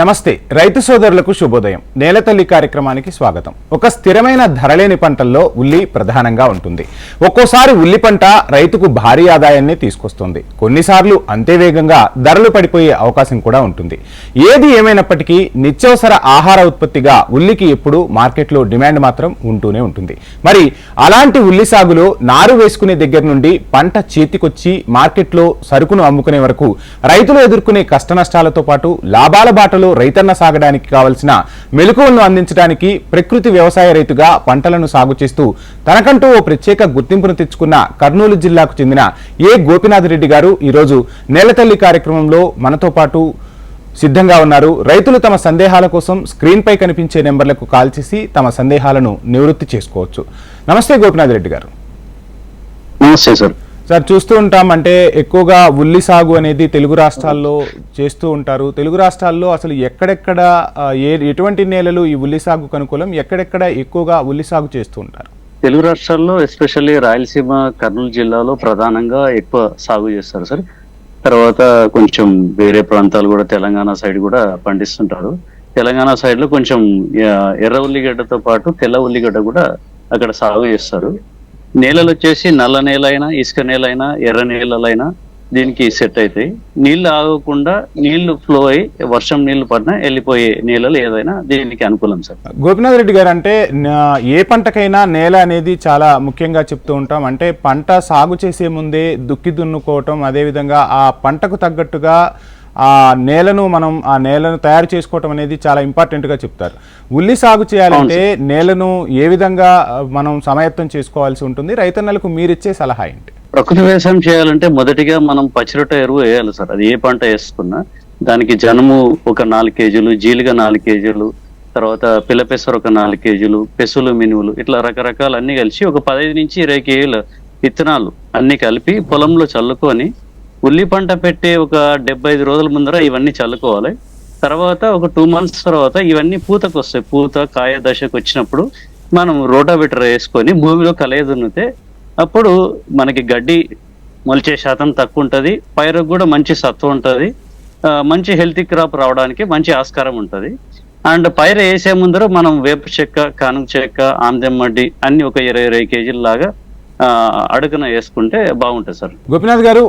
నమస్తే రైతు సోదరులకు శుభోదయం. నేలతల్లి కార్యక్రమానికి స్వాగతం. ఒక స్థిరమైన ధరలేని పంటల్లో ఉల్లి ప్రధానంగా ఉంటుంది. ఒక్కోసారి ఉల్లి పంట రైతుకు భారీ ఆదాయాన్ని తీసుకొస్తుంది. కొన్నిసార్లు అంతే వేగంగా ధరలు పడిపోయే అవకాశం కూడా ఉంటుంది. ఏది ఏమైనప్పటికీ నిత్యవసర ఆహార ఉత్పత్తిగా ఉల్లికి ఎప్పుడు మార్కెట్లో డిమాండ్ మాత్రం ఉంటూనే ఉంటుంది. మరి అలాంటి ఉల్లి సాగులో నారు వేసుకునే దగ్గర నుండి పంట చేతికొచ్చి మార్కెట్లో సరుకును అమ్ముకునే వరకు రైతులు ఎదుర్కొనే కష్టనష్టాలతో పాటు లాభాల బాటలో రైతన్న సాగడానికి కావలసిన మెలకువలను అందించడానికి ప్రకృతి వ్యవసాయ రైతుగా పంటలను సాగు చేస్తూ తనకంటూ ఓ ప్రత్యేక గుర్తింపును తెచ్చుకున్న కర్నూలు జిల్లాకు చెందిన ఏ గోపినాథ్ రెడ్డి గారు ఈరోజు నేలతల్లి కార్యక్రమంలో మనతో పాటు సిద్ధంగా ఉన్నారు. రైతులు తమ సందేహాల కోసం స్క్రీన్ పై కనిపించే నెంబర్లకు కాల్ చేసి తమ సందేహాలను నివృత్తి చేసుకోవచ్చు. నమస్తే గోపినాథ్ రెడ్డి గారు. నమస్తే సార్. సార్ చూస్తూ ఉంటాం అంటే ఎక్కువగా ఉల్లి సాగు అనేది తెలుగు రాష్ట్రాల్లో చేస్తూ ఉంటారు. తెలుగు రాష్ట్రాల్లో అసలు ఎక్కడెక్కడ ఏ ఎటువంటి నేలలు ఈ ఉల్లి సాగు అనుకూలం? ఎక్కడెక్కడ ఎక్కువగా ఉల్లి సాగు చేస్తూ ఉంటారు? తెలుగు రాష్ట్రాల్లో ఎస్పెషల్లీ రాయలసీమ కర్నూలు జిల్లాలో ప్రధానంగా ఎక్కువ సాగు చేస్తారు సార్. తర్వాత కొంచెం వేరే ప్రాంతాలు కూడా తెలంగాణ సైడ్ కూడా పండిస్తుంటారు. తెలంగాణ సైడ్లో కొంచెం ఎర్ర ఉల్లిగడ్డతో పాటు తెల్ల ఉల్లిగడ్డ కూడా అక్కడ సాగు చేస్తారు. నేలలు వచ్చేసి నల్ల నేల అయినా ఇసుక నేల అయినా ఎర్ర నేలలైనా దీనికి సెట్ అవుతాయి. నీళ్ళు ఆగకుండా నీళ్ళు ఫ్లో అయ్యి వర్షం నీళ్ళు పడినా వెళ్ళిపోయే నేలలు ఏదైనా దీనికి అనుకూలం సార్. గోపినాథ్ రెడ్డి గారు అంటే ఏ పంటకైనా నేల అనేది చాలా ముఖ్యంగా చెప్తూ ఉంటాం. అంటే పంట సాగు చేసే ముందే దుక్కి దున్నుకోవటం అదేవిధంగా ఆ పంటకు తగ్గట్టుగా ఆ నేలను మనం ఆ నేలను తయారు చేసుకోవటం అనేది చాలా ఇంపార్టెంట్గా చెప్తారు. ఉల్లి సాగు చేయాలంటే నేలను ఏ విధంగా మనం సమాయత్తం చేసుకోవాల్సి ఉంటుంది? రైతన్నలకు మీరిచ్చే సలహా ఏంటి? ప్రకృతి వ్యవసాయం చేయాలంటే మొదటిగా మనం పచ్చిరొట్ట ఎరువు వేయాలి సార్. అది ఏ పంట వేసుకున్నా దానికి జనుము ఒక నాలుగు కేజీలు జీలుగ నాలుగు కేజీలు తర్వాత పిల్లపెసరు ఒక నాలుగు కేజీలు పెసులు మినువులు ఇట్లా రకరకాలు అన్ని కలిసి ఒక పదహైదు నుంచి ఇరవై కేజీల విత్తనాలు అన్ని కలిపి పొలంలో చల్లుకొని ఉల్లి పంట పెట్టే ఒక డెబ్బై ఐదు రోజుల ముందర ఇవన్నీ చల్లుకోవాలి. తర్వాత ఒక టూ మంత్స్ తర్వాత ఇవన్నీ పూతకు వస్తాయి. పూత కాయ దశకు వచ్చినప్పుడు మనం రోటావెటర్ వేసుకొని భూమిలో కలయ దున్నితే అప్పుడు మనకి గడ్డి మొలిచే శాతం తక్కువ ఉంటుంది. పైరుకు కూడా మంచి సత్వం ఉంటుంది. మంచి హెల్తీ క్రాప్ రావడానికి మంచి ఆస్కారం ఉంటుంది. అండ్ పైరు వేసే ముందర మనం వేప చెక్క కానుక చెక్క ఆమ్దెమ్మడ్డి అన్ని ఒక ఇరవై ఇరవై కేజీల లాగా అడుగున వేసుకుంటే బాగుంటుంది సార్. గోపినాథ్ గారు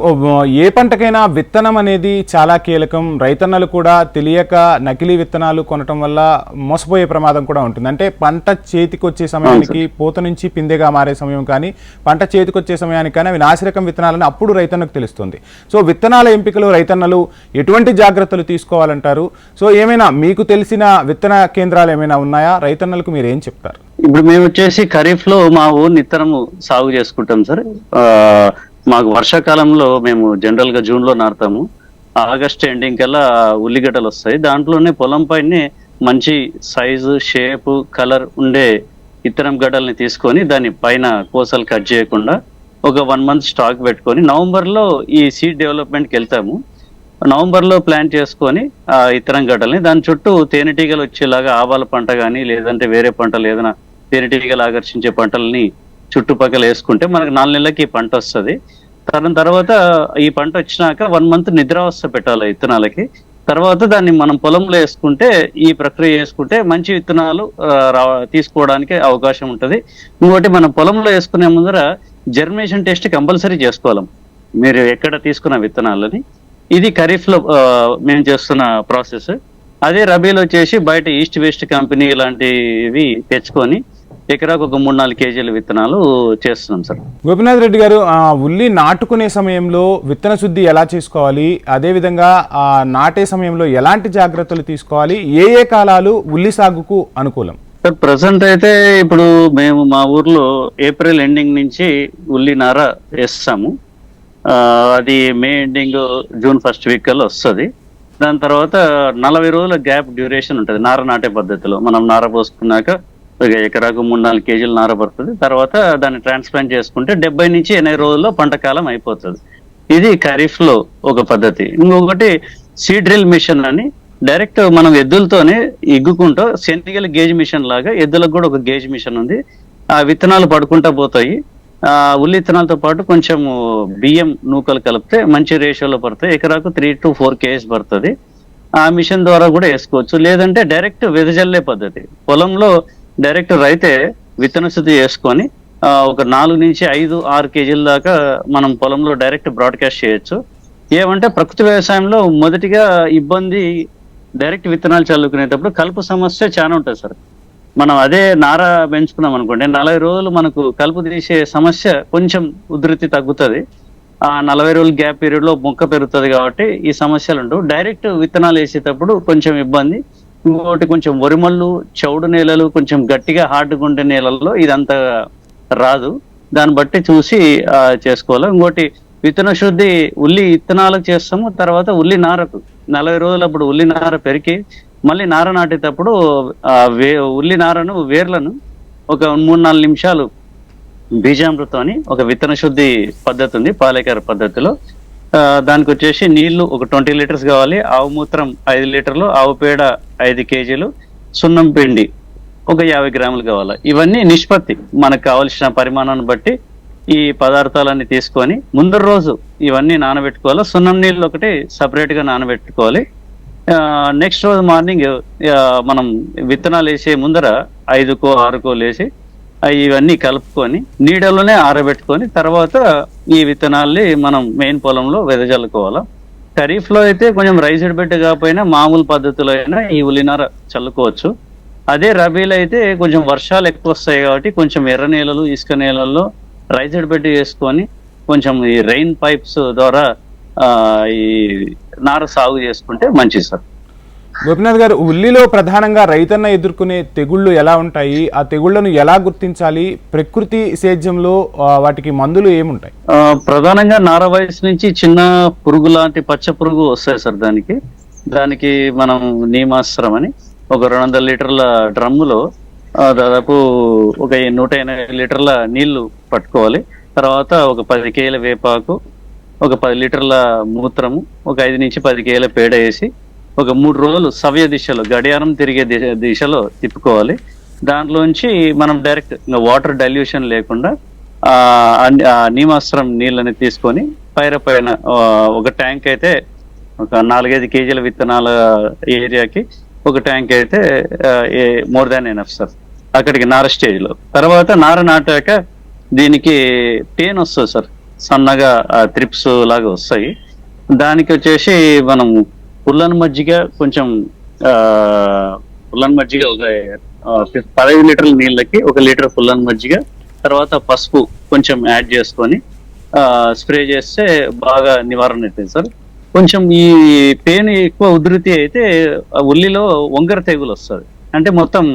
ఏ పంటకైనా విత్తనం అనేది చాలా కీలకం. రైతన్నలు కూడా తెలియక నకిలీ విత్తనాలు కొనటం వల్ల మోసపోయే ప్రమాదం కూడా ఉంటుంది. అంటే పంట చేతికి వచ్చే సమయానికి పూత నుంచి పిందెగా మారే సమయం కానీ పంట చేతికి వచ్చే సమయానికి కానీ అవి నాసిరకం విత్తనాలని అప్పుడు రైతన్నకు తెలుస్తుంది. సో విత్తనాల ఎంపికలో రైతన్నలు ఎటువంటి జాగ్రత్తలు తీసుకోవాలంటారు? సో ఏమైనా మీకు తెలిసిన విత్తన కేంద్రాలు ఏమైనా ఉన్నాయా? రైతన్నలకు మీరు ఏం చెప్తారు? ఇప్పుడు మేము వచ్చేసి ఖరీఫ్లో మా ఊరు ఇత్తనము సాగు చేసుకుంటాం సార్. మాకు వర్షాకాలంలో మేము జనరల్గా జూన్లో నాడతాము ఆగస్ట్ ఎండింగ్ కల్లా ఉల్లిగడ్డలు వస్తాయి. దాంట్లోనే పొలం పైనే మంచి సైజు షేప్ కలర్ ఉండే ఇత్తనం గడ్డల్ని తీసుకొని దాని పైన కోసలు కట్ చేయకుండా ఒక వన్ మంత్ స్టాక్ పెట్టుకొని నవంబర్లో ఈ సీడ్ డెవలప్మెంట్కి వెళ్తాము. నవంబర్లో ప్లాన్ చేసుకొని ఆ ఇత్తనం గడ్డల్ని దాని చుట్టూ తేనెటీగలు వచ్చేలాగా ఆవాల పంట కానీ లేదంటే వేరే పంటలు ఏదైనా తేనెటీగలు ఆకర్షించే పంటల్ని చుట్టుపక్కల వేసుకుంటే మనకు నాలుగు నెలలకి పంట వస్తుంది. దాని తర్వాత ఈ పంట వచ్చినాక వన్ మంత్ నిద్రావస్థ పెట్టాలి విత్తనాలకి తర్వాత దాన్ని మనం పొలంలో వేసుకుంటే ఈ ప్రక్రియ చేసుకుంటే మంచి విత్తనాలు రా- తీసుకోవడానికి అవకాశం ఉంటుంది. ఇంకోటి మనం పొలంలో వేసుకునే ముందర జర్మినేషన్ టెస్ట్ కంపల్సరీ చేసుకోవాలి. మీరు ఎక్కడ తీసుకున్న విత్తనాలని ఇది ఖరీఫ్లో మేము చేస్తున్న ప్రాసెస్. అదే రబీలో వచ్చేసి బయట ఈస్ట్ వెస్ట్ కంపెనీ ఇలాంటివి తెచ్చుకొని ఎకరాకు ఒక మూడు నాలుగు కేజీల విత్తనాలు చేస్తున్నాం సార్. గోపినాథ్ రెడ్డి గారు ఆ, ఉల్లి నాటుకునే సమయంలో విత్తన శుద్ధి ఎలా చేసుకోవాలి? అదేవిధంగా ఆ నాటే సమయంలో ఎలాంటి జాగ్రత్తలు తీసుకోవాలి? ఏ ఏ కాలాలు ఉల్లి సాగుకు అనుకూలం? సార్ ప్రజెంట్ అయితే ఇప్పుడు మేము మా ఊర్లో ఏప్రిల్ ఎండింగ్ నుంచి ఉల్లి నార వేస్తాము. అది May ending June first week కల్లా వస్తుంది. దాని తర్వాత నలభై రోజుల గ్యాప్ డ్యూరేషన్ ఉంటుంది. నార నాటే పద్ధతిలో. మనం నార పోసుకున్నాక ఒక ఎకరాకు మూడు నాలుగు కేజీలు నార పడుతుంది. తర్వాత దాన్ని ట్రాన్స్ప్లాంట్ చేసుకుంటే డెబ్బై నుంచి ఎనభై రోజుల్లో పంట కాలం అయిపోతుంది. ఇది ఖరీఫ్లో ఒక పద్ధతి. ఇంకొకటి సీడ్ డ్రిల్ మిషన్ అని డైరెక్ట్ మనం ఎద్దులతోనే ఇగ్గుకుంటూ శనగల గేజ్ మిషన్ లాగా ఎద్దులకు కూడా ఒక గేజ్ మిషన్ ఉంది. ఆ విత్తనాలు పడుకుంటా పోతాయి. ఉల్లి విత్తనాలతో పాటు కొంచెం బియ్యం నూకలు కలిపితే మంచి రేషియోలో పడతాయి. ఎకరాకు త్రీ టు ఫోర్ కేజీస్ పడుతుంది. ఆ మిషన్ ద్వారా కూడా వేసుకోవచ్చు. లేదంటే డైరెక్ట్ వెదజల్లే పద్ధతి. పొలంలో డైరెక్ట్ రైతే విత్తన శుద్ధి చేసుకొని ఒక నాలుగు నుంచి ఐదు ఆరు కేజీల దాకా మనం పొలంలో డైరెక్ట్ బ్రాడ్కాస్ట్ చేయొచ్చు. ఏమంటే ప్రకృతి వ్యవసాయంలో మొదటిగా ఇబ్బంది డైరెక్ట్ విత్తనాలు చల్లుకునేటప్పుడు కలుపు సమస్య చాలా ఉంటుంది సార్. మనం అదే నార పెంచుకున్నాం అనుకోండి నలభై రోజులు మనకు కలుపు తీసే సమస్య కొంచెం ఉధృతి తగ్గుతుంది. ఆ నలభై రోజుల గ్యాప్ పీరియడ్లో మొక్క పెరుగుతుంది కాబట్టి ఈ సమస్యలు ఉండవు. డైరెక్ట్ విత్తనాలు వేసేటప్పుడు కొంచెం ఇబ్బంది. ఇంకోటి కొంచెం వరిమళ్ళు చౌడు నేలలు కొంచెం గట్టిగా హార్డ్గా ఉండే నేలల్లో ఇదంతా రాదు. దాన్ని బట్టి చూసి చేసుకోవాలి. ఇంకోటి విత్తన శుద్ధి ఉల్లి విత్తనాలకు చేస్తాము తర్వాత ఉల్లి నారకు నలభై రోజులు అప్పుడు ఉల్లి నార పెరికి మళ్ళీ నార నాటేటప్పుడు వే ఉల్లి నారను వేర్లను ఒక మూడు నాలుగు నిమిషాలు బీజామృతం అని ఒక విత్తన శుద్ధి పద్ధతి ఉంది పాలేకర పద్ధతిలో. దానికి వచ్చేసి నీళ్ళు ఒక ట్వంటీ లీటర్స్ కావాలి ఆవు మూత్రం ఐదు లీటర్లు ఆవు పేడ ఐదు కేజీలు సున్నం పిండి ఒక యాభై గ్రాములు కావాలి. ఇవన్నీ నిష్పత్తి మనకు కావలసిన పరిమాణాన్ని బట్టి ఈ పదార్థాలన్నీ తీసుకొని ముందు రోజు ఇవన్నీ నానబెట్టుకోవాలి. సున్నం నీళ్ళు ఒకటి సపరేట్గా నానబెట్టుకోవాలి. నెక్స్ట్ రోజు మార్నింగ్ మనం విత్తనాలు వేసే ముందర ఐదుకో ఆరుకో లేసి ఇవన్నీ కలుపుకొని నీడలోనే ఆరబెట్టుకొని తర్వాత ఈ విత్తనాల్ని మనం మెయిన్ పొలంలో వెదజల్లుకోవాలి. ఖరీఫ్లో అయితే కొంచెం రైస్డ్ బెడ్ కాకపోయినా మామూలు పద్ధతిలో అయినా ఈ ఉల్లినార చల్లుకోవచ్చు. అదే రబీలో అయితే కొంచెం వర్షాలు ఎక్కువ వస్తాయి కాబట్టి కొంచెం ఎర్ర నేలలు ఇసుక నేలల్లో రైస్డ్ బెడ్ వేసుకొని కొంచెం ఈ రెయిన్ పైప్స్ ద్వారా ఈ నార సాగు చేసుకుంటే మంచిది సార్. గోపినాథ్ గారు ఉల్లిలో ప్రధానంగా రైతన్న ఎదుర్కొనే తెగుళ్ళు ఎలా ఉంటాయి? ఆ తెగుళ్ళను ఎలా గుర్తించాలి? ప్రకృతి సేద్యంలో వాటికి మందులు ఏముంటాయి? ప్రధానంగా నార వయసు నుంచి చిన్న పురుగు లాంటి పచ్చ పురుగు వస్తాయి సార్ దానికి. దానికి మనం నీమాస్త్రం అని ఒక రెండు వందల లీటర్ల డ్రమ్ములో దాదాపు ఒక నూట ఎనభై లీటర్ల నీళ్ళు పట్టుకోవాలి. తర్వాత ఒక పది కేల వేపాకు ఒక పది లీటర్ల మూత్రము ఒక ఐదు నుంచి పది కేల పేడ వేసి ఒక మూడు రోజులు సవ్య దిశలో గడియారం తిరిగే దిశ- దిశలో తిప్పుకోవాలి. దాంట్లోంచి మనం డైరెక్ట్ వాటర్ డైల్యూషన్ లేకుండా ఆ నీమాస్త్రం నీళ్ళని తీసుకొని పైర పైన ఒక ట్యాంక్ అయితే ఒక నాలుగైదు కేజీల విత్తనాల ఏరియాకి ఒక ట్యాంక్ అయితే మోర్ దాన్ ఎనఫ్ సార్ అక్కడికి నార స్టేజ్లో. తర్వాత నార నాటాక దీనికి టేన్ వస్తుంది సార్ సన్నగా త్రిప్స్ లాగా వస్తాయి. దానికి వచ్చేసి మనం పుల్లని మజ్జిగ కొంచెం ఆ, పుల్లని మజ్జిగ ఒక పదహైదు లీటర్ల నీళ్ళకి ఒక లీటర్ పుల్లని మజ్జిగ తర్వాత పసుపు కొంచెం యాడ్ చేసుకొని స్ప్రే చేస్తే బాగా నివారణ అవుతుంది సార్. కొంచెం ఈ పెయిన్ ఎక్కువ ఉధృతి అయితే ఆ ఉల్లిలో వంగర తెగులు వస్తుంది. అంటే మొత్తం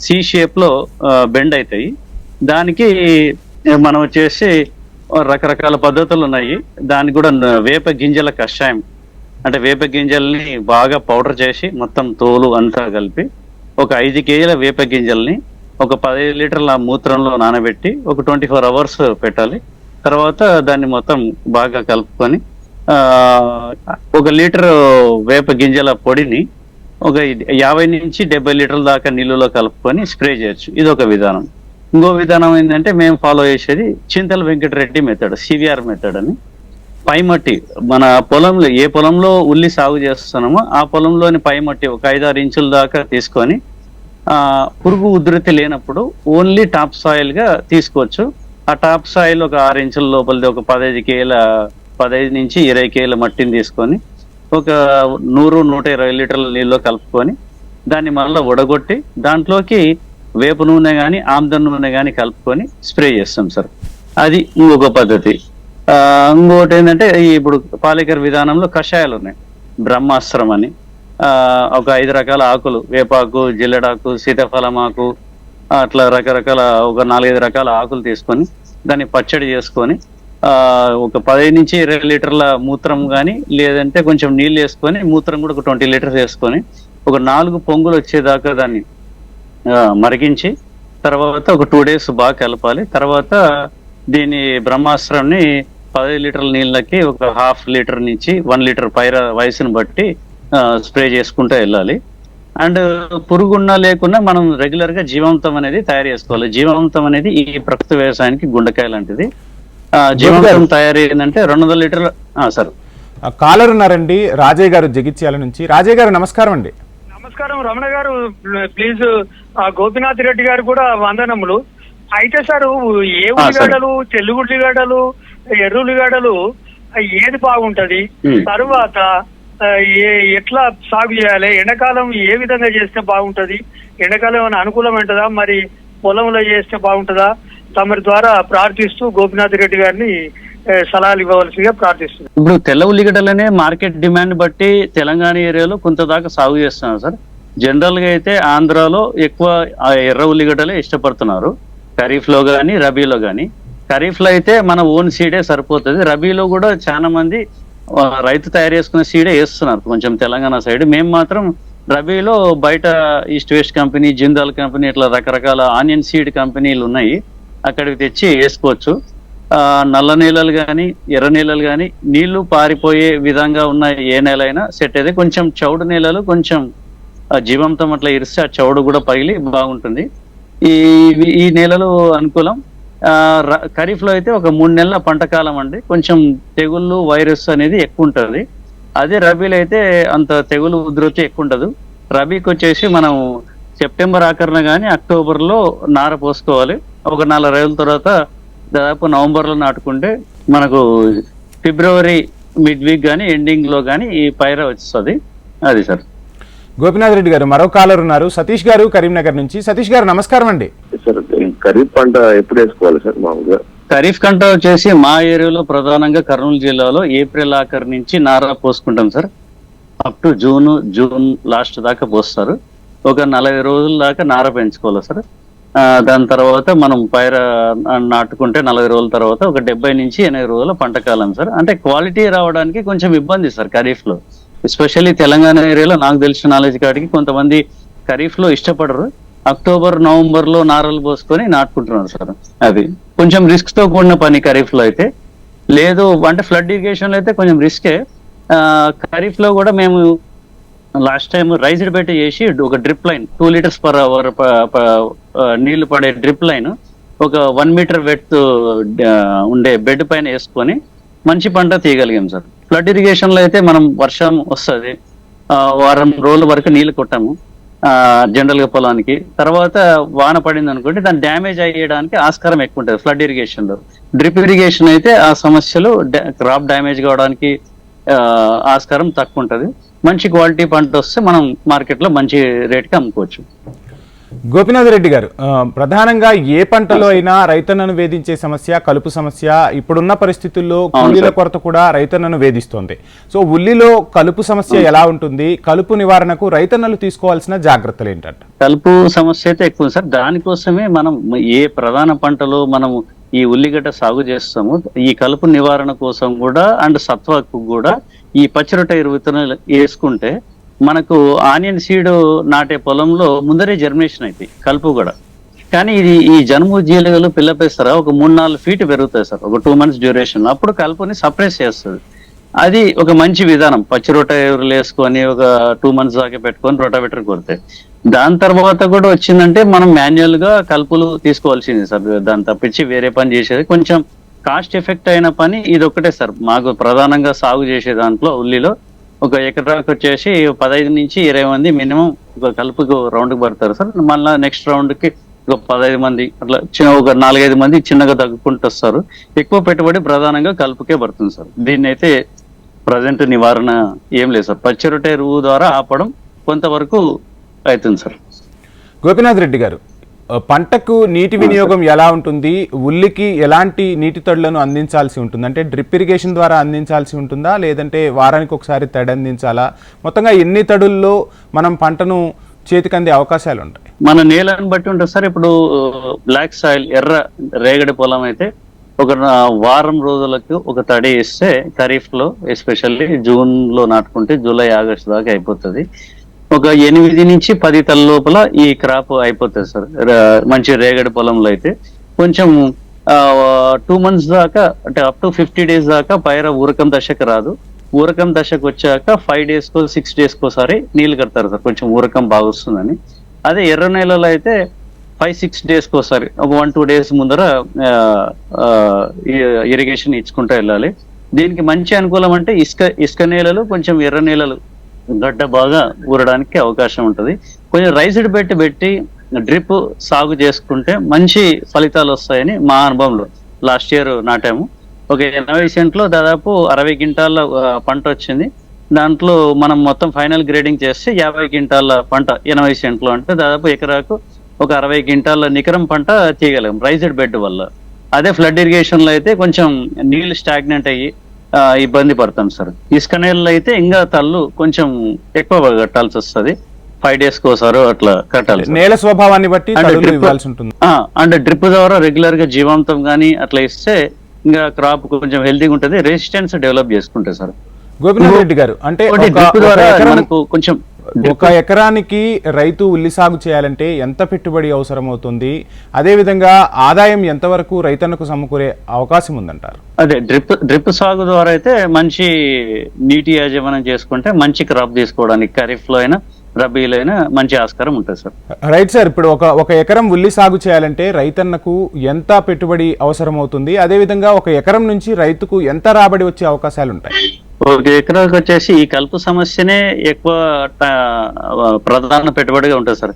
సి షేప్లో బెండ్ అవుతాయి. దానికి మనం వచ్చేసి రకరకాల పద్ధతులు ఉన్నాయి. దానికి కూడా వేప గింజల కషాయం అంటే వేప గింజల్ని బాగా పౌడర్ చేసి మొత్తం తోలు అంతా కలిపి ఒక ఐదు కేజీల వేప గింజల్ని ఒక పదిహేను లీటర్ల మూత్రంలో నానబెట్టి ఒక ట్వంటీ ఫోర్ అవర్స్ పెట్టాలి. తర్వాత దాన్ని మొత్తం బాగా కలుపుకొని ఒక లీటర్ వేప గింజల పొడిని ఒక యాభై నుంచి డెబ్బై లీటర్ల దాకా నీళ్ళలో కలుపుకొని స్ప్రే చేయొచ్చు. ఇది ఒక విధానం. ఇంకో విధానం ఏంటంటే మేము ఫాలో చేసేది Chintala Venkatareddy method CVR method అని. పైమట్టి మన పొలంలో ఏ పొలంలో ఉల్లి సాగు చేస్తున్నామో ఆ పొలంలోని పైమట్టి ఒక ఐదారు ఇంచుల దాకా తీసుకొని ఆ పురుగు ఉధృతి లేనప్పుడు ఓన్లీ టాప్ సాయిల్గా తీసుకోవచ్చు. ఆ టాప్ సాయిల్ ఒక ఆరు ఇంచుల లోపలిది ఒక పదహైదు కేల పదహైదు నుంచి ఇరవై కేల మట్టిని తీసుకొని ఒక నూరు నూట ఇరవై లీటర్ల నీళ్ళు కలుపుకొని దాన్ని మళ్ళీ ఉడగొట్టి దాంట్లోకి వేప నూనె కానీ ఆమ్ద నూనె కానీ కలుపుకొని స్ప్రే చేస్తాం సార్. అది ఇంకొక పద్ధతి. ఇంకొకటి ఏంటంటే ఇప్పుడు పాలేకర్ విధానంలో కషాయాలు ఉన్నాయి. బ్రహ్మాస్త్రం అని. ఒక ఐదు రకాల ఆకులు వేపాకు జిల్లెడాకు సీతాఫలమాకు అట్లా రకరకాల ఒక నాలుగైదు రకాల ఆకులు తీసుకొని దాన్ని పచ్చడి చేసుకొని ఒక పదిహేను నుంచి ఇరవై లీటర్ల మూత్రం కానీ లేదంటే కొంచెం నీళ్ళు వేసుకొని మూత్రం కూడా ఒక ట్వంటీ లీటర్స్ వేసుకొని ఒక నాలుగు పొంగులు వచ్చేదాకా దాన్ని మరిగించి తర్వాత ఒక టూ డేస్ బాగా కలపాలి. తర్వాత దీని బ్రహ్మాస్త్రాన్ని పదిహేను లీటర్ల నీళ్ళకి ఒక హాఫ్ లీటర్ నుంచి వన్ లీటర్ పైర వయసును బట్టి స్ప్రే చేసుకుంటూ వెళ్ళాలి. అండ్ పురుగున్నా లేకుండా మనం రెగ్యులర్గా జీవామృతం అనేది తయారు చేసుకోవాలి. జీవామృతం అనేది ఈ ప్రకృతి వ్యవసాయానికి గుండెకాయ లాంటిది. ఆ, జీవామృతం తయారు ఏంటంటే రెండు వందల లీటర్ల సార్. కాలర్ ఉన్నారండి రాజయ్య గారు జగిత్యాల నుంచి. రాజయ్య గారు నమస్కారం అండి. నమస్కారం. రమణ గారు ప్లీజ్ ఆ గోపినాథ్ రెడ్డి గారు కూడా వందనములు. అయితే సార్ ఏ ఉల్లిగడ్డలు తెలుగు ఉల్లిగడ్డలు ఎర్ర ఉల్లిగడ్డలు ఆ, ఏది బాగుంటది. తరువాత ఎట్లా సాగు చేయాలి? ఎండాకాలం ఏ విధంగా చేస్తే బాగుంటది? ఎండాకాలం ఏమైనా అనుకూలమైంటుందా మరి పొలంలో చేస్తే బాగుంటుందా? తమరి ద్వారా ప్రార్థిస్తూ గోపినాథ్ రెడ్డి గారిని సలహాలు ఇవ్వవలసిగా ప్రార్థిస్తున్నాను ఇప్పుడు తెల్ల ఉల్లిగడ్డలనే మార్కెట్ డిమాండ్ బట్టి తెలంగాణ ఏరియాలో కొంత దాకా సాగు చేస్తున్నారు సార్. జనరల్గా అయితే ఆంధ్రాలో ఎక్కువ ఎర్ర ఉల్లిగడ్డలే ఇష్టపడుతున్నారు. ఖరీఫ్లో గానీ రబీలో గానీ. ఖరీఫ్లో అయితే మన ఓన్ సీడే సరిపోతుంది. రబీలో కూడా చాలా మంది రైతు తయారు చేసుకున్న సీడే వేస్తున్నారు. కొంచెం తెలంగాణ సైడ్. మేము మాత్రం రబీలో బయట east west company Jindal company ఇట్లా రకరకాల ఆనియన్ సీడ్ కంపెనీలు ఉన్నాయి. అక్కడికి తెచ్చి వేసుకోవచ్చు. ఆ, నల్ల నీళ్ళలు కానీ ఎర్ర నీళ్ళలు కానీ నీళ్ళు పారిపోయే విధంగా ఉన్న ఏ నెల అయినా సెట్ అయితే కొంచెం చౌడు నీళ్ళలు కొంచెం ఆ, జీవంతం అట్లా ఇరిస్తే ఆ చౌడు కూడా పగిలి బాగుంటుంది. ఈ ఈ నెలలు అనుకూలం. ఖరీఫ్లో అయితే ఒక మూడు నెలల పంట కాలం అండి. కొంచెం తెగుళ్ళు వైరస్ అనేది ఎక్కువ ఉంటుంది. అదే రబీలో అయితే అంత తెగులు ఉధృతి ఎక్కువ ఉండదు. రబీకి వచ్చేసి మనం సెప్టెంబర్ ఆఖరణ కానీ అక్టోబర్లో నార పోసుకోవాలి. ఒక నాలుగు రోజుల తర్వాత దాదాపు నవంబర్లో నాటుకుంటే మనకు ఫిబ్రవరి మిడ్ వీక్ కానీ ఎండింగ్లో కానీ ఈ పైర వచ్చేస్తుంది. అది సార్. గోపినాథ్ రెడ్డి గారు మరో కాలర్ ఉన్నారు. సతీష్ గారు కరీంనగర్ నుంచి. సతీష్ గారు నమస్కారం అండి. సార్ ఖరీఫ్ పంట ఎప్పుడు వేసుకోవాలి సార్ మామూలుగా? ఖరీఫ్ కంట వచ్చేసి మా ఏరియాలో ప్రధానంగా కర్నూలు జిల్లాలో ఏప్రిల్ ఆఖరి నుంచి నారా పోసుకుంటాం sir. Up to June June last దాకా పోస్తారు. ఒక నలభై రోజుల దాకా నార పెంచుకోవాలి సార్. ఆ, దాని తర్వాత మనం పైర నాటుకుంటే నలభై రోజుల తర్వాత ఒక డెబ్బై నుంచి ఎనభై రోజుల పంట కాలం సార్. అంటే క్వాలిటీ రావడానికి కొంచెం ఇబ్బంది సార్ ఖరీఫ్లో ఎస్పెషల్లీ తెలంగాణ ఏరియాలో నాకు తెలిసిన నాలెడ్జ్ కాడికి కొంతమంది ఖరీఫ్లో ఇష్టపడరు. అక్టోబర్ నవంబర్లో నారలు పోసుకొని నాటుకుంటున్నారు సార్. అది కొంచెం రిస్క్తో కూడిన పని ఖరీఫ్లో అయితే. లేదు అంటే ఫ్లడ్ ఇరిగేషన్లో అయితే కొంచెం రిస్కే ఖరీఫ్లో కూడా మేము లాస్ట్ టైం రైజ్డ్ బెట్ చేసి ఒక drip line two litres per hour నీళ్ళు పడే డ్రిప్ లైన్ ఒక వన్ మీటర్ వెట్ ఉండే బెడ్ పైన వేసుకొని మంచి పంట తీయగలిగాం సార్. ఫ్లడ్ ఇరిగేషన్లో అయితే మనం వర్షం వస్తుంది. వారం రోజుల వరకు నీళ్ళు కొట్టాము. జనరల్గా పొలానికి. తర్వాత వాన పడింది అనుకుంటే దాని డ్యామేజ్ అయ్యడానికి ఆస్కారం ఎక్కువ ఉంటుంది ఫ్లడ్ ఇరిగేషన్లో. డ్రిప్ ఇరిగేషన్ అయితే ఆ సమస్యలు క్రాప్ డ్యామేజ్ కావడానికి ఆస్కారం తక్కువ ఉంటుంది మంచి క్వాలిటీ పంట వస్తే మనం మార్కెట్లో మంచి రేట్కి అమ్ముకోవచ్చు. గోపినాథ్ రెడ్డి గారు ప్రధానంగా ఏ పంటలో అయినా రైతన్నను వేధించే సమస్య కలుపు సమస్య ఇప్పుడున్న పరిస్థితుల్లో కూలీల. కొరత కూడా రైతన్నను వేధిస్తోంది. సో ఉల్లిలో కలుపు సమస్య ఎలా ఉంటుంది? కలుపు నివారణకు రైతన్నలు తీసుకోవాల్సిన జాగ్రత్తలు ఏంటంట? కలుపు సమస్య అయితే ఎక్కువ సార్. దానికోసమే మనం ఏ ప్రధాన పంటలో మనం ఈ ఉల్లిగడ్డ సాగు చేస్తామో ఈ కలుపు నివారణ కోసం కూడా అండ్ సత్వకు కూడా ఈ పచ్చిరొట్ట విత్తనాలు వేసుకుంటే మనకు ఆనియన్ సీడ్ నాటే పొలంలో ముందరే జర్మినేషన్ అయితే కలుపు కూడా. కానీ ఇది ఈ జనుము జీలుగలు పిల్లపేస్తారా? ఒక మూడు నాలుగు ఫీట్ పెరుగుతాయి సార్. ఒక టూ మంత్స్ డ్యూరేషన్ అప్పుడు కలుపుని సప్రెస్ చేస్తుంది. అది ఒక మంచి విధానం. పచ్చి రొట్ట ఎరువులు వేసుకొని ఒక టూ మంత్స్ దాకా పెట్టుకొని రొటవేటర్ కొడితే. దాని తర్వాత కూడా వచ్చిందంటే మనం మాన్యువల్గా కలుపులు తీసుకోవాల్సింది సార్. దాన్ని తప్పించి వేరే పని చేసేది. కొంచెం కాస్ట్ ఎఫెక్ట్ అయిన పని ఇది ఒకటే సార్. మాకు ప్రధానంగా సాగు చేసే దాంట్లో ఉల్లిలో ఒక ఎకరాకు వచ్చేసి పదహైదు నుంచి ఇరవై మంది మినిమం ఒక కలుపుకు రౌండ్కి పడతారు సార్. మళ్ళీ నెక్స్ట్ రౌండ్కి ఒక పదహైదు మంది అట్లా చిన్న ఒక నాలుగైదు మంది చిన్నగా తగ్గుకుంటూ వస్తారు. ఎక్కువ పెట్టుబడి ప్రధానంగా కలుపుకే పడుతుంది సార్. దీన్ని అయితే ప్రజెంట్ నివారణ ఏం లేదు సార్. పచ్చి రొట్టె ఎరువు ద్వారా ఆపడం కొంతవరకు అవుతుంది సార్. గోపినాథ్ రెడ్డి గారు పంటకు నీటి వినియోగం ఎలా ఉంటుంది? ఉల్లికి ఎలాంటి నీటి తడులను అందించాల్సి ఉంటుంది? అంటే డ్రిప్ ఇరిగేషన్ ద్వారా అందించాల్సి ఉంటుందా? లేదంటే వారానికి ఒకసారి తడి అందించాలా? మొత్తంగా ఎన్ని తడుల్లో మనం పంటను చేతికి అందే అవకాశాలు ఉంటాయి? మన నేలను బట్టి ఉంటుంది సార్. ఇప్పుడు బ్లాక్ సాయిల్ ఎర్ర రేగడి పొలం అయితే ఒక వారం రోజులకు ఒక తడి ఇస్తే ఖరీఫ్లో ఎస్పెషల్లీ జూన్లో నాటుకుంటే జూలై ఆగస్ట్ దాకా అయిపోతుంది. ఒక ఎనిమిది నుంచి పది తల లోపల ఈ క్రాప్ అయిపోతుంది సార్. మంచి రేగడి పొలంలో అయితే. కొంచెం టూ మంత్స్ దాకా అంటే అప్ టు ఫిఫ్టీ డేస్ దాకా పైర ఊరకం దశకు రాదు. ఊరకం దశకు వచ్చాక ఫైవ్ డేస్కో సిక్స్ డేస్ సారి నీళ్ళు కడతారు సార్. కొంచెం ఊరకం బాగా వస్తుందని అదే ఎర్ర నెలలో అయితే ఫైవ్ సిక్స్ డేస్ ఒకసారి ఒక వన్ టూ డేస్ ముందర ఇరిగేషన్ ఇచ్చుకుంటూ వెళ్ళాలి. దీనికి మంచి అనుకూలం అంటే ఇసుక ఇసుక నేలలు కొంచెం ఎర్ర నేలలు గడ్డ బాగా ఊరడానికి అవకాశం ఉంటుంది. కొంచెం రైస్డ్ పెట్టి పెట్టి డ్రిప్ సాగు చేసుకుంటే మంచి ఫలితాలు వస్తాయని మా అనుభవంలో లాస్ట్ ఇయర్ నాటాము. ఒక ఎనభై సెంట్లో దాదాపు అరవై క్వింటాల పంట వచ్చింది. దాంట్లో మనం మొత్తం ఫైనల్ గ్రేడింగ్ చేస్తే యాభై క్వింటాల పంట ఎనభై సెంట్లో అంటే దాదాపు ఎకరాకు ఒక అరవై క్వింటాల నికరం పంట తీయగలం రైజ్డ్ బెడ్ వల్ల. అదే ఫ్లడ్ ఇరిగేషన్లో అయితే కొంచెం నీళ్ళు స్టాగ్నెంట్ అయ్యి ఇబ్బంది పడతాం సార్. ఇసుక నీళ్ళు అయితే ఇంకా తల్లు కొంచెం ఎక్కువ కట్టాల్సి వస్తుంది. ఫైవ్ డేస్ కోసారు అట్లా కట్టాలి. నేల స్వభావాన్ని బట్టి అంటే అంటే డ్రిప్ ద్వారా రెగ్యులర్గా జీవాంతం గానీ అట్లా ఇస్తే ఇంకా క్రాప్ కొంచెం హెల్తీగా ఉంటది. రెసిస్టెన్స్ డెవలప్ చేసుకుంటే సార్. గోపినాథ్ రెడ్డి గారు అంటే కొంచెం ఒక ఎకరానికి రైతు ఉల్లి సాగు చేయాలంటే ఎంత పెట్టుబడి అవసరమవుతుంది? అదేవిధంగా ఆదాయం ఎంతవరకు రైతన్నకు సమకూరే అవకాశం ఉందంటారు? అదే డ్రిప్ డ్రిప్ సాగు ద్వారా అయితే మంచి నీటి యాజమాన్యం చేసుకుంటే మంచి క్రాప్ తీసుకోవడానికి ఖరీఫ్లో అయినా రబీలో అయినా మంచి ఆస్కారం ఉంటుంది సార్. రైట్ సార్ ఇప్పుడు ఒక ఒక ఎకరం ఉల్లి సాగు చేయాలంటే రైతన్నకు ఎంత పెట్టుబడి అవసరమవుతుంది? అదేవిధంగా ఒక ఎకరం నుంచి రైతుకు ఎంత రాబడి వచ్చే అవకాశాలు ఉంటాయి? ఒక ఎకరాకి వచ్చేసి ఈ కలుపు సమస్యనే ఎక్కువ ప్రధాన పెట్టుబడిగా ఉంటుంది సార్.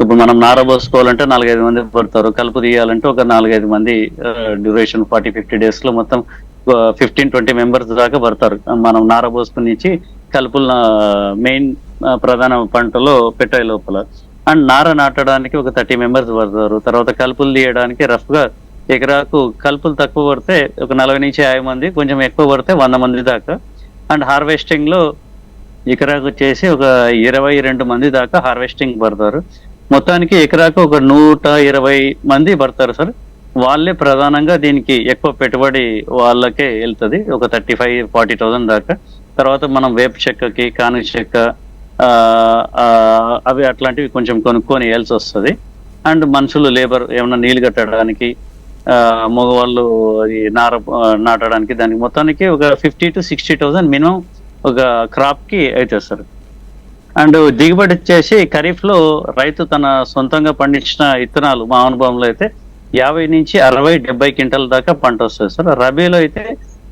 ఇప్పుడు మనం నార పోసుకోవాలంటే నాలుగైదు మంది పడతారు. కలుపు తీయాలంటే ఒక నాలుగైదు మంది డ్యూరేషన్ ఫార్టీ ఫిఫ్టీ డేస్లో మొత్తం ఫిఫ్టీన్ ట్వంటీ మెంబర్స్ దాకా పడతారు. మనం నార పోసుకుని ఇచ్చి కలుపుల మెయిన్ ప్రధాన పంటలో పెట్టే లోపల. అండ్ నార నాటడానికి ఒక థర్టీ మెంబర్స్ పడతారు. తర్వాత కలుపులు తీయడానికి రఫ్గా ఎకరాకు కలుపులు తక్కువ పడితే ఒక నలభై నుంచి యాభై మంది కొంచెం ఎక్కువ పడితే వంద మంది దాకా అండ్ హార్వెస్టింగ్లో ఎకరాకు వచ్చేసి ఒక ఇరవై రెండు మంది దాకా హార్వెస్టింగ్ పడతారు. మొత్తానికి ఎకరాకు ఒక నూట ఇరవై మంది పడతారు సార్. వాళ్ళే ప్రధానంగా దీనికి ఎక్కువ పెట్టుబడి వాళ్ళకే వెళ్తుంది. ఒక థర్టీ ఫైవ్ ఫార్టీ థౌసండ్ దాకా. తర్వాత మనం వేప చెక్కకి కానుక చెక్క అవి అట్లాంటివి కొంచెం కొనుక్కొని వేయాల్సి వస్తుంది. అండ్ మనుషులు లేబర్ ఏమైనా నీళ్ళు కట్టడానికి మగవాళ్ళు నార నాటడానికి దానికి మొత్తానికి ఒక fifty to sixty thousand minimum ఒక క్రాప్కి అవుతుంది సార్ అండ్ దిగుబడి వచ్చేసి ఖరీఫ్లో రైతు తన సొంతంగా పండించిన విత్తనాలు మా అనుభవంలో అయితే యాభై నుంచి అరవై డెబ్బై క్వింటల్ దాకా పంట వస్తుంది సార్. రబీలో అయితే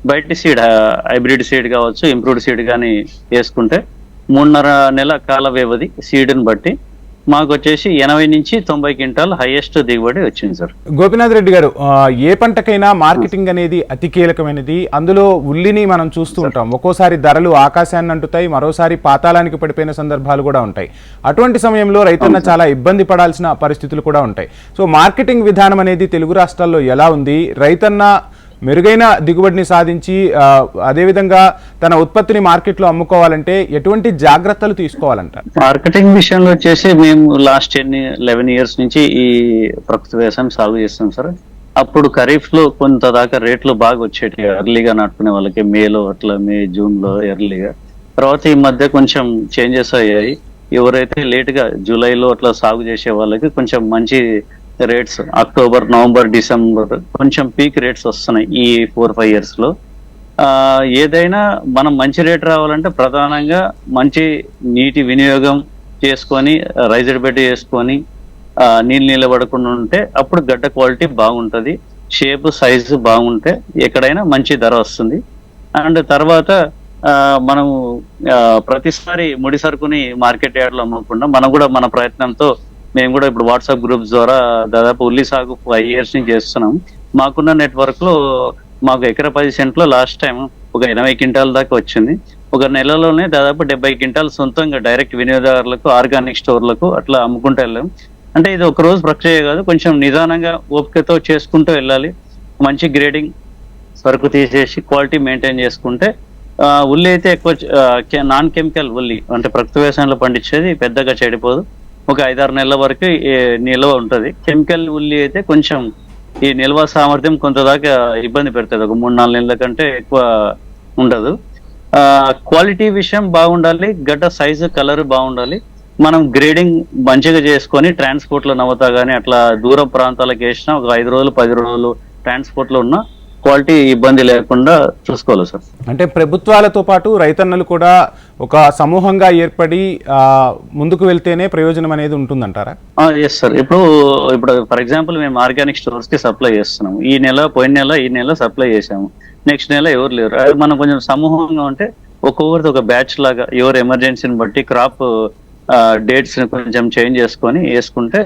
బయట సీడ్ హైబ్రిడ్ సీడ్ కావచ్చు ఇంప్రూవ్డ్ సీడ్ కానీ వేసుకుంటే మూడున్నర నెల కాల వ్యవధి సీడ్ని బట్టి మాకు వచ్చేసి ఎనభై నుంచి తొంభై క్వింటాల్ హైయెస్ట్ దిగుబడి వచ్చింది సార్ గోపినాథ్ రెడ్డి గారు ఏ పంటకైనా మార్కెటింగ్ అనేది అతి కీలకమైనది. అందులో ఉల్లిని మనం చూస్తూ ఉంటాం. ఒక్కోసారి ధరలు ఆకాశాన్ని అంటుతాయి మరోసారి పాతాళానికి పడిపోయిన సందర్భాలు కూడా ఉంటాయి. అటువంటి సమయంలో రైతన్న చాలా ఇబ్బంది పడాల్సిన పరిస్థితులు కూడా ఉంటాయి. సో మార్కెటింగ్ విధానం అనేది తెలుగు రాష్ట్రాల్లో ఎలా ఉంది? రైతన్న మెరుగైన దిగుబడిని సాధించి అదేవిధంగా తన ఉత్పత్తిని మార్కెట్లో అమ్ముకోవాలంటే ఎటువంటి జాగ్రత్తలు తీసుకోవాలంట? మార్కెటింగ్ విషయంలో వచ్చేసి మేము లాస్ట్ టెన్ లెవెన్ ఇయర్స్ నుంచి ఈ ప్రకృతి వ్యవసాయం సాగు చేస్తాం సార్. అప్పుడు ఖరీఫ్లో కొంత దాకా రేట్లు బాగా వచ్చేటి ఎర్లీగా నాటుకునే వాళ్ళకి మేలో అట్లా మే జూన్లో ఎర్లీగా. తర్వాత ఈ మధ్య కొంచెం చేంజెస్ అయ్యాయి. ఎవరైతే లేట్గా జూలైలో అట్లా సాగు చేసే వాళ్ళకి కొంచెం మంచి రేట్స్ అక్టోబర్ నవంబర్ డిసెంబర్ కొంచెం పీక్ రేట్స్ వస్తున్నాయి ఈ ఫోర్ ఫైవ్ ఇయర్స్లో. ఏదైనా మనం మంచి రేట్ రావాలంటే ప్రధానంగా మంచి నీటి వినియోగం చేసుకొని రైజర్ బెడ్ చేసుకొని నీళ్ళు నిలబడకుండా ఉంటే అప్పుడు గడ్డ క్వాలిటీ బాగుంటుంది షేప్ సైజు బాగుంటే ఎక్కడైనా మంచి ధర వస్తుంది. అండ్ తర్వాత మనము ప్రతిసారి ముడి సరుకుని మార్కెట్ యార్డ్లో అమ్మకుండా మనం కూడా మన ప్రయత్నంతో మేము కూడా ఇప్పుడు వాట్సాప్ గ్రూప్స్ ద్వారా దాదాపు ఉల్లి సాగు ఫైవ్ ఇయర్స్ నుంచి చేస్తున్నాం. మాకున్న నెట్వర్క్లో మాకు ఎకర పది సెంట్లో లాస్ట్ టైం ఒక ఎనభై క్వింటాల దాకా వచ్చింది. ఒక నెలలోనే దాదాపు డెబ్బై క్వింటాల్ సొంతంగా డైరెక్ట్ వినియోగదారులకు ఆర్గానిక్ స్టోర్లకు అట్లా అమ్ముకుంటూ వెళ్ళాం. అంటే ఇది ఒక రోజు ప్రక్రియ కాదు కొంచెం నిదానంగా ఓపికతో చేసుకుంటూ వెళ్ళాలి. మంచి గ్రేడింగ్ సరుకు తీసేసి క్వాలిటీ మెయింటైన్ చేసుకుంటే ఉల్లి అయితే ఎక్కువ నాన్ కెమికల్ ఉల్లి అంటే ప్రకృతి వ్యవసాయంలో పండించేది పెద్దగా చెడిపోదు. ఒక ఐదారు నెలల వరకు నిల్వ ఉంటది. కెమికల్ ఉల్లి అయితే కొంచెం ఈ నిల్వ సామర్థ్యం కొంత దాకా ఇబ్బంది పెడుతుంది. ఒక మూడు నాలుగు నెలల కంటే ఎక్కువ ఉండదు. ఆ క్వాలిటీ విషయం బాగుండాలి గడ్డ సైజు కలర్ బాగుండాలి. మనం గ్రేడింగ్ మంచిగా చేసుకొని ట్రాన్స్పోర్ట్లో నవ్వుతా కానీ అట్లా దూర ప్రాంతాలకు వేసినా ఒక ఐదు రోజులు పది రోజులు ట్రాన్స్పోర్ట్లో ఉన్నా క్వాలిటీ ఇబ్బంది లేకుండా చూసుకోవాలి సార్. అంటే ప్రభుత్వాలతో పాటు రైతన్నలు కూడా ఒక సమూహంగా ఏర్పడి ముందుకు వెళ్తేనే ప్రయోజనం అనేది ఉంటుందంటారా? ఎస్ సార్ ఇప్పుడు ఇప్పుడు ఫర్ ఎగ్జాంపుల్ మేము ఆర్గానిక్ స్టోర్స్కి సప్లై చేస్తున్నాం ఈ నెల పోయిన నెల ఈ నెల సప్లై చేసాము నెక్స్ట్ నెల ఎవరు లేరు. మనం కొంచెం సమూహంగా ఉంటే ఒక్కొక్కరిది ఒక బ్యాచ్ లాగా ఎవరు ఎమర్జెన్సీని బట్టి క్రాప్ డేట్స్ కొంచెం చేంజ్ చేసుకొని వేసుకుంటే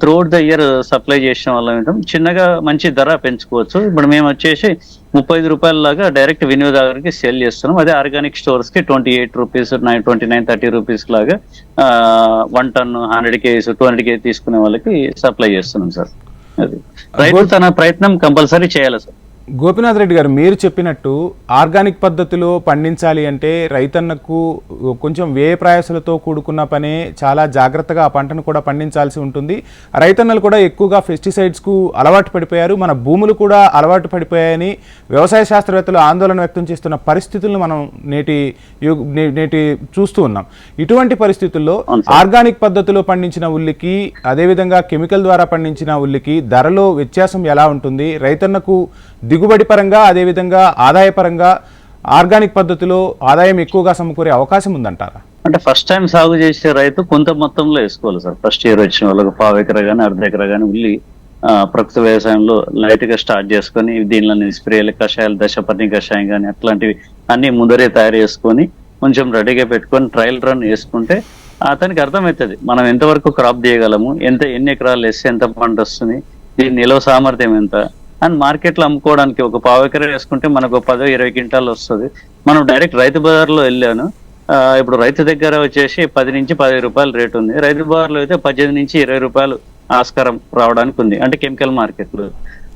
త్రూఅవుట్ ద ఇయర్ సప్లై చేసిన వాళ్ళం ఏంటం చిన్నగా మంచి ధర పెంచుకోవచ్చు. ఇప్పుడు మేము వచ్చేసి ముప్పై ఐదు రూపాయల లాగా డైరెక్ట్ వినియోగదారునికి సేల్ చేస్తున్నాం. అదే organic స్టోర్స్కి twenty eight rupees nine twenty nine thirty rupees లాగా one ton hundred kgs two hundred kg తీసుకునే వాళ్ళకి సప్లై చేస్తున్నాం సార్ అది. రైతు తన ప్రయత్నం కంపల్సరీ చేయాలి సార్ గోపినాథ్ రెడ్డి గారు మీరు చెప్పినట్టు ఆర్గానిక్ పద్ధతిలో పండించాలి అంటే రైతన్నకు కొంచెం వ్యయ ప్రయాసలతో కూడుకున్న పనే చాలా జాగ్రత్తగా ఆ పంటను కూడా పండించాల్సి ఉంటుంది. రైతన్నలు కూడా ఎక్కువగా పెస్టిసైడ్స్కు అలవాటు పడిపోయారు. మన భూములు కూడా అలవాటు పడిపోయాయని వ్యవసాయ శాస్త్రవేత్తలు ఆందోళన వ్యక్తం చేస్తున్న పరిస్థితులను మనం నేటి నేటి చూస్తూ ఉన్నాం. ఇటువంటి పరిస్థితుల్లో ఆర్గానిక్ పద్ధతిలో పండించిన ఉల్లికి అదేవిధంగా కెమికల్ ద్వారా పండించిన ఉల్లికి ధరలో వ్యత్యాసం ఎలా ఉంటుంది? రైతన్నకు దిగుబడి పరంగా అదేవిధంగా ఆదాయ పరంగా ఆర్గానిక్ పద్ధతిలో ఆదాయం ఎక్కువగా సమకూరే అవకాశం ఉందంటారా? అంటే ఫస్ట్ టైం సాగు చేసే రైతు కొంత మొత్తంలో వేసుకోవాలి సార్. ఫస్ట్ ఇయర్ వచ్చిన వాళ్ళకి పావు ఎకర కానీ అర్ధ ఎకరా కానీ ఉల్లి ప్రకృతి వ్యవసాయంలో లైట్గా స్టార్ట్ చేసుకొని దీనిలో స్ప్రేలు కషాయాలు దశపర్ణి కషాయం కానీ అట్లాంటివి అన్ని ముందరే తయారు చేసుకొని కొంచెం రెడీగా పెట్టుకొని ట్రయల్ రన్ వేసుకుంటే అతనికి అర్థమవుతుంది. మనం ఎంతవరకు క్రాప్ తీయగలము ఎంత ఎన్ని ఎకరాలు వేస్తే ఎంత పంట వస్తుంది దీని నిలవ సామర్థ్యం ఎంత అండ్ మార్కెట్లో అమ్ముకోవడానికి ఒక పావు ఎకరా వేసుకుంటే మనకు ఒక పదో ఇరవై క్వింటాలు వస్తుంది. మనం డైరెక్ట్ రైతు బజార్లో వెళ్ళాను. ఇప్పుడు రైతు దగ్గర వచ్చేసి పది నుంచి పదిహేను రూపాయలు రేటు ఉంది. రైతు బజార్లో అయితే పద్దెనిమిది నుంచి ఇరవై రూపాయలు ఆస్కారం రావడానికి ఉంది. అంటే కెమికల్ మార్కెట్లు.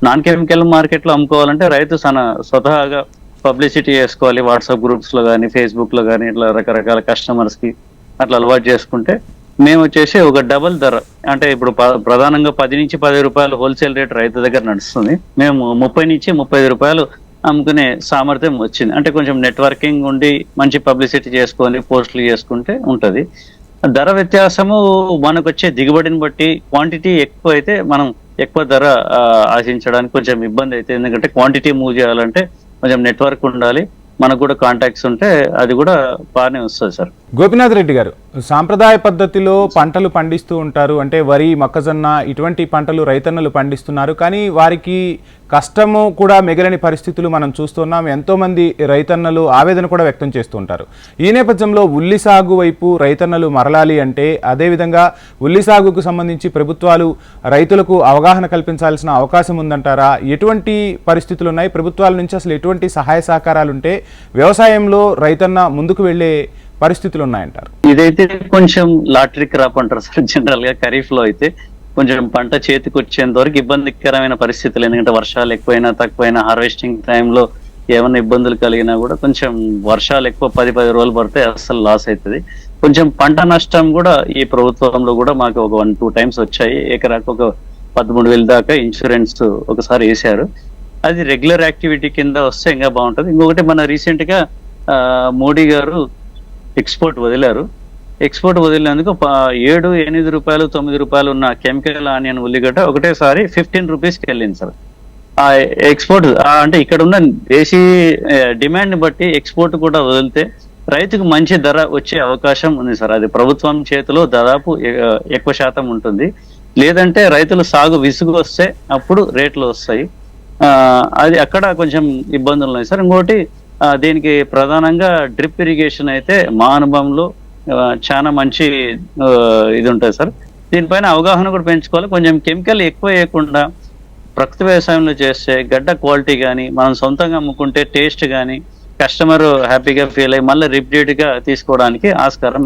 నాన్ కెమికల్ మార్కెట్లో అమ్ముకోవాలంటే రైతు తన స్వతహాగా పబ్లిసిటీ చేసుకోవాలి వాట్సాప్ గ్రూప్స్లో కానీ ఫేస్బుక్లో కానీ ఇట్లా రకరకాల కస్టమర్స్కి అట్లా అలవాటు చేసుకుంటే మేము వచ్చేసి ఒక డబుల్ ధర. అంటే ఇప్పుడు ప- ప్రధానంగా పది నుంచి పది రూపాయలు హోల్సేల్ రేట్ రైతు దగ్గర నడుస్తుంది. మేము ముప్పై నుంచి ముప్పై రూపాయలు అమ్ముకునే సామర్థ్యం వచ్చింది. అంటే కొంచెం నెట్వర్కింగ్ ఉండి మంచి పబ్లిసిటీ చేసుకొని పోస్టులు చేసుకుంటే ఉంటుంది. ధర వ్యత్యాసము మనకు వచ్చే దిగుబడిని బట్టి క్వాంటిటీ ఎక్కువ అయితే మనం ఎక్కువ ధర ఆశించడానికి కొంచెం ఇబ్బంది అయితే. ఎందుకంటే క్వాంటిటీ మూవ్ చేయాలంటే కొంచెం నెట్వర్క్ ఉండాలి. మనకు కూడా కాంటాక్ట్స్ ఉంటే అది కూడా బాగానే వస్తుంది సార్. గోపినాథ్ రెడ్డి గారు సాంప్రదాయ పద్ధతిలో పంటలు పండిస్తూ ఉంటారు. అంటే వరి మొక్కజొన్న ఇటువంటి పంటలు రైతన్నలు పండిస్తున్నారు. కానీ వారికి కష్టము కూడా మిగలని పరిస్థితులు మనం చూస్తున్నాం. ఎంతోమంది రైతన్నలు ఆవేదన కూడా వ్యక్తం చేస్తూ ఉంటారు. ఈ నేపథ్యంలో ఉల్లి సాగు వైపు రైతన్నలు మరలాలి అంటే అదేవిధంగా ఉల్లి సాగుకు సంబంధించి ప్రభుత్వాలు రైతులకు అవగాహన కల్పించాల్సిన అవకాశం ఉందంటారా? ఎటువంటి పరిస్థితులు ఉన్నాయి? ప్రభుత్వాల నుంచి అసలు ఎటువంటి సహాయ సహకారాలు ఉంటే వ్యవసాయంలో రైతన్న ముందుకు వెళ్ళే పరిస్థితులు ఉన్నాయంటారు ఇదైతే కొంచెం లాటరీ క్రాప్ అంటారు సార్. జనరల్గా ఖరీఫ్లో అయితే కొంచెం పంట చేతికి వచ్చేంత వరకు ఇబ్బందికరమైన పరిస్థితులు. ఎందుకంటే వర్షాలు ఎక్కువైనా తక్కువైనా హార్వెస్టింగ్ టైంలో ఏమైనా ఇబ్బందులు కలిగినా కూడా కొంచెం వర్షాలు ఎక్కువ పది పది రోజులు పడితే అస్సలు లాస్ అవుతుంది. కొంచెం పంట నష్టం కూడా ఈ ప్రభుత్వంలో కూడా మాకు ఒక వన్ టూ టైమ్స్ వచ్చాయి. ఎకరాకు ఒక పదమూడు వేల దాకా ఇన్సూరెన్స్ ఒకసారి వేశారు. అది రెగ్యులర్ యాక్టివిటీ కింద వస్తే ఇంకా బాగుంటుంది. ఇంకొకటి మన రీసెంట్గా మోడీ గారు ఎక్స్పోర్ట్ వదిలారు. ఎక్స్పోర్ట్ వదిలినందుకు ఏడు ఎనిమిది రూపాయలు తొమ్మిది రూపాయలు ఉన్న కెమికల్ ఆనియన్ ఉల్లిగడ్డ ఒకటేసారి ఫిఫ్టీన్ రూపీస్కి వెళ్ళింది సార్. ఆ ఎక్స్పోర్ట్ అంటే ఇక్కడ ఉన్న దేశీ డిమాండ్ బట్టి ఎక్స్పోర్ట్ కూడా వదిలితే రైతుకు మంచి ధర వచ్చే అవకాశం ఉంది సార్. అది ప్రభుత్వం చేతిలో దాదాపు ఎక్కువ శాతం ఉంటుంది. లేదంటే రైతులు సాగు విసుగు వస్తే అప్పుడు రేట్లు వస్తాయి. అది అక్కడ కొంచెం ఇబ్బందులు ఉన్నాయి సార్. ఇంకోటి దీనికి ప్రధానంగా డ్రిప్ ఇరిగేషన్ అయితే మా అనుభవంలో చాలా మంచి ఇది ఉంటుంది సార్. దీనిపైన అవగాహన కూడా పెంచుకోవాలి. కొంచెం కెమికల్ ఎక్కువ వేయకుండా ప్రకృతి వ్యవసాయంలో చేస్తే గడ్డ క్వాలిటీ కానీ మనం సొంతంగా అమ్ముకుంటే టేస్ట్ కానీ కస్టమర్ హ్యాపీగా ఫీల్ అయ్యి మళ్ళీ రిపీటెడ్గా తీసుకోవడానికి ఆస్కారం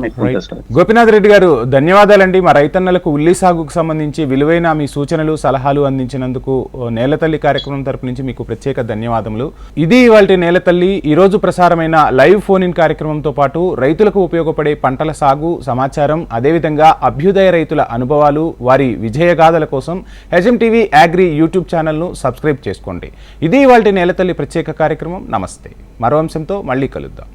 గోపినాథ్ రెడ్డి గారు ధన్యవాదాలండి. మా రైతన్నలకు ఉల్లి సాగుకు సంబంధించి విలువైన మీ సూచనలు సలహాలు అందించినందుకు నేలతల్లి కార్యక్రమం తరపు నుంచి మీకు ప్రత్యేక ధన్యవాదములు. ఇది ఇవాళ నేలతల్లి ఈ రోజు ప్రసారమైన లైవ్ ఫోన్ ఇన్ కార్యక్రమంతో పాటు రైతులకు ఉపయోగపడే పంటల సాగు సమాచారం అదేవిధంగా అభ్యుదయ రైతుల అనుభవాలు వారి విజయగాథల కోసం హెచ్ఎం టీవీ యాగ్రి యూట్యూబ్ ఛానల్ను సబ్స్క్రైబ్ చేసుకోండి. ఇది ఇవాళ నేలతల్లి ప్రత్యేక కార్యక్రమం. నమస్తే. మరో అంశంతో మళ్ళీ కలుద్దాం.